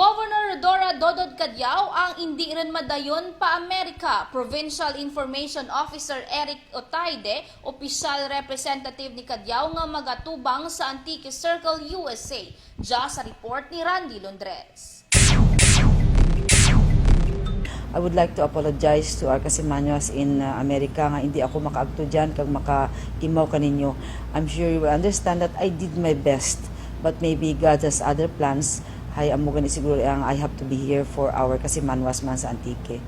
Governor Dora Dodod Cadyao ang hindi rin madayon pa Amerika. Provincial Information Officer Eric Otaide, opisyal representative ni Cadyao nga magatubang sa Antique Circle USA. Diya sa report ni Randy Londres. I would like to apologize to our Kasimanos in uh, America nga hindi ako makaagto dyan kag maka-imaw kaninyo. I'm sure you will understand that I did my best but maybe God has other plans. Hay amo gani siguro ang I have to be here for our Kasimanwas man sa Antique.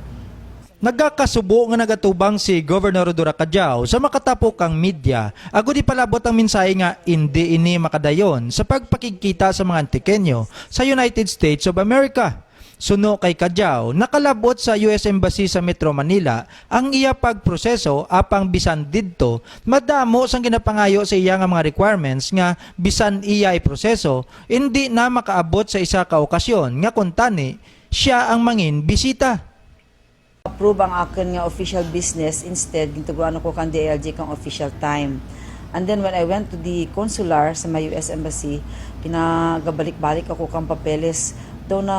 Nagkakasubo nga nagatubang si Governor Dora Cadyao sa makatapokang media. Ago di palabot ang mensahe nga hindi ini makadayon sa pagpakikita sa mga Antikenyo sa United States of America. Suno kay Cadyao, nakalabot sa US Embassy sa Metro Manila ang iya pagproseso apang bisan didto madamo sang ginapangayo sa iya nga mga requirements nga bisan iya proseso hindi na makaabot sa isa ka okasyon nga kuntani siya ang mangin bisita. approve ang akin nga official business instead gintuguan ko kan DLG kang official time. And then when I went to the consular sa my US embassy, pinagabalik-balik ako kang papeles daw na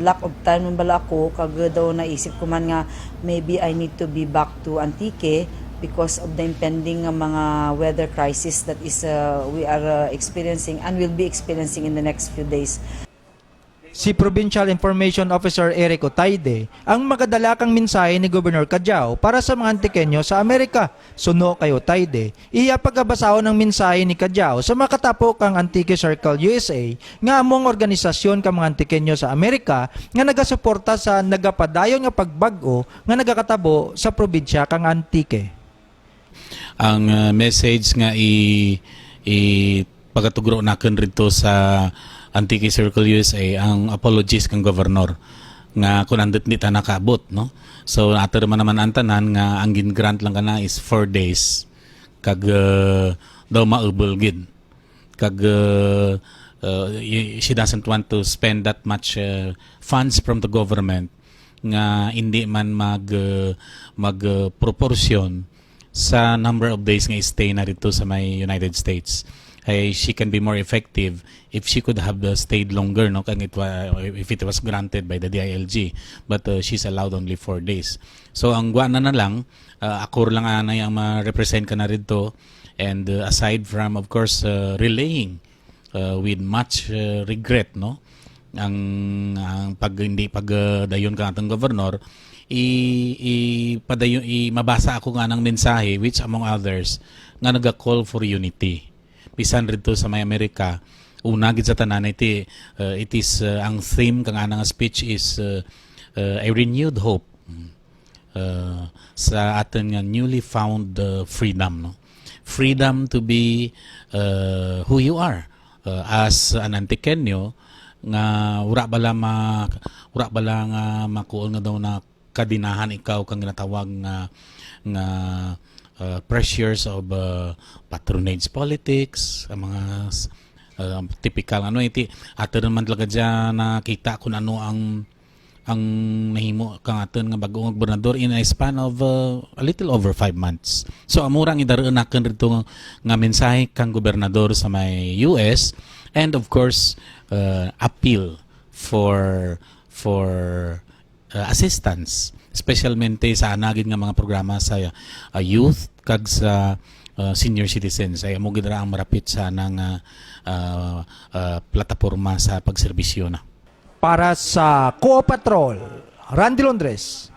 lack of time man bala ako kag daw naisip ko man nga maybe I need to be back to Antique because of the impending mga weather crisis that is uh, we are uh, experiencing and will be experiencing in the next few days. Si Provincial Information Officer Eric Otaide ang magadala kang mensahe ni Governor Cadyao para sa mga Antikenyo sa Amerika. Suno kay Otaide, iya pagkabasahon ng mensahe ni Cadyao sa makatapok ang Antique Circle USA nga among organisasyon ka mga Antikenyo sa Amerika nga nagasuporta sa nagapadayon nga pagbago nga nagakatabo sa probinsya kang Antique. ang uh, message nga i i pagatugro nakin rito sa Antique Circle USA ang apologies kang governor nga kung nandit ni ta nakaabot no? So ato man naman ang tanan nga ang gin-grant lang kana is 4 days kag uh, daw maubol gid. Kag uh, uh, she doesn't want to spend that much uh, funds from the government nga hindi man mag uh, mag uh, proportion sa number of days nga stay na rito sa may United States ay she can be more effective if she could have uh, stayed longer no? Kang it wa, if it was granted by the DILG but uh, she's allowed only 4 days. So ang gwa na lang uh, ako lang anay ang ma-represent ka na rito. And uh, aside from of course uh, relaying uh, with much uh, regret no? Ang ang pag hindi pag uh, dayon ka atong governor i, i padayon i mabasa ako nga ng mensahe which among others nga naga-call for unity bisan rito sa may Amerika. Una gid sa tanan iti uh, it is uh, ang theme kang anang speech is uh, uh, a renewed hope uh, sa aton nga newly found uh, freedom no? Freedom to be uh, who you are uh, as an Antikenyo nga wala bala ma wala bala nga makuol nga daw na kadinahan ikaw kang ginatawag nga nga uh, pressures of uh, patronage politics ang mga uh, typical ano iti ato naman talaga dyan nakita kung ano ang ang nahimo kang aton nga bagong gobernador in a span of uh, a little over five months. So amurang idaroon nakin rito nga, nga mensahe kang gobernador sa may US and of course uh, appeal for for uh, assistance especialmente sa anagin nga mga programa sa uh, youth kag sa uh, senior citizens ay amo gid ang marapit sa nang uh, uh, uh, plataporma sa pagserbisyo na. Para sa Co Patrol, Randy Londres,